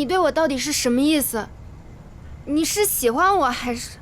你对我到底是什么意思？你是喜欢我还是？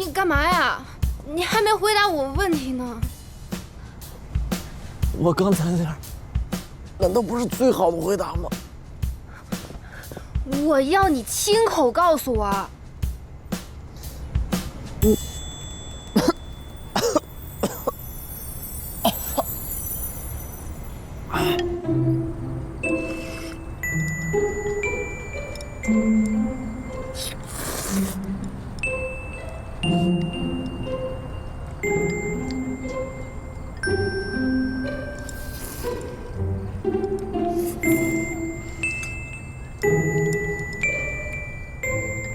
你干嘛呀？你还没回答我问题呢。我刚才那样，难道不是最好的回答吗？我要你亲口告诉我。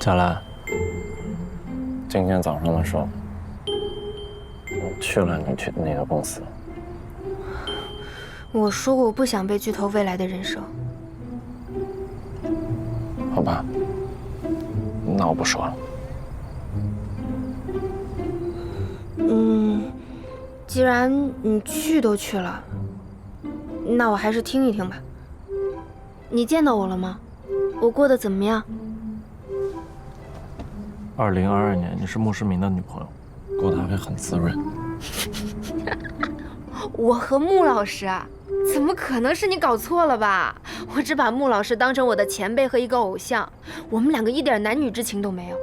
佳兰，今天早上的时候，我去了你去的那个公司。我说过我不想被剧透未来的人生。好吧，那我不说了。嗯，既然你去都去了，那我还是听一听吧。你见到我了吗？我过得怎么样？二零二二年，你是穆世民的女朋友，郭大飞很滋润。我和穆老师啊，怎么可能是你搞错了吧？我只把穆老师当成我的前辈和一个偶像，我们两个一点男女之情都没有，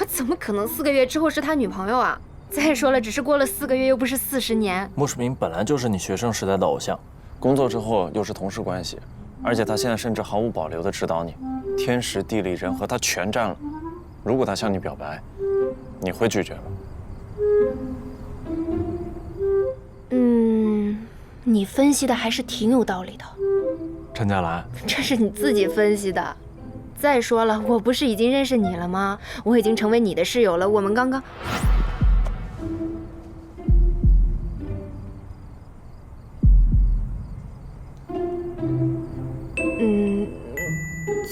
我怎么可能四个月之后是他女朋友啊？再说了，只是过了四个月，又不是四十年。穆世民本来就是你学生时代的偶像，工作之后又是同事关系，而且他现在甚至毫无保留地指导你，天时地利人和他全占了。如果他向你表白，你会拒绝吗？嗯，你分析的还是挺有道理的。陈佳兰，这是你自己分析的。再说了，我不是已经认识你了吗？我已经成为你的室友了。我们刚刚……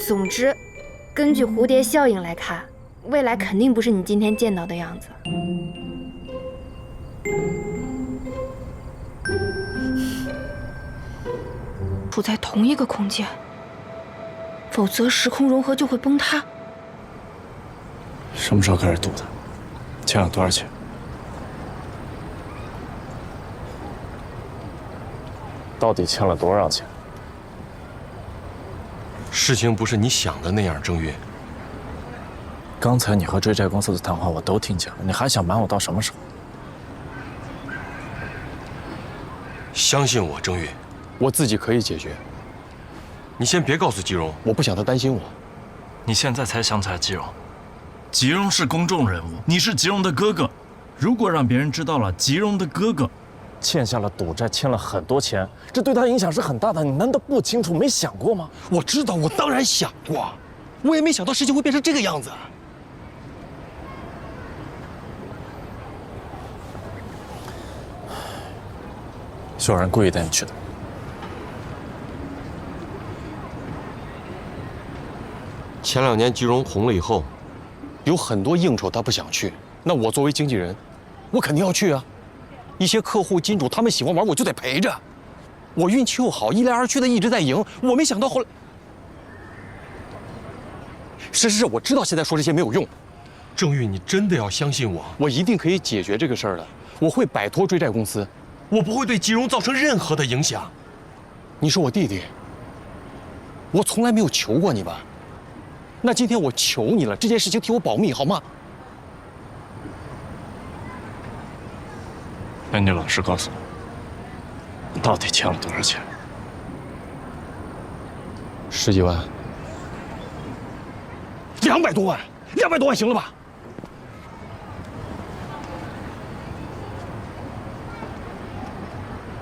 总之，根据蝴蝶效应来看，未来肯定不是你今天见到的样子。处在同一个空间，否则时空融合就会崩塌。什么时候开始赌的？欠了多少钱？到底欠了多少钱？事情不是你想的那样，郑月。刚才你和追债公司的谈话我都听见了，你还想瞒我到什么时候？相信我，郑月，我自己可以解决。你先别告诉吉荣，我不想他担心我。你现在才想起来吉荣，吉荣是公众人物，你是吉荣的哥哥。如果让别人知道了吉荣的哥哥欠下了赌债，欠了很多钱，这对他影响是很大的。你难道不清楚、没想过吗？我知道，我当然想过，我也没想到事情会变成这个样子。是有人故意带你去的。前两年吉荣红了以后，有很多应酬他不想去，那我作为经纪人，我肯定要去啊。一些客户、金主他们喜欢玩，我就得陪着。我运气又好，一来二去的一直在赢。我没想到后来，是是是，我知道现在说这些没有用，郑玉，你真的要相信我，我一定可以解决这个事儿的。我会摆脱追债公司，我不会对吉荣造成任何的影响。你是我弟弟，我从来没有求过你吧？那今天我求你了，这件事情替我保密好吗？你老实告诉我，你到底欠了多少钱？十几万，两百多万，两百多万行了吧？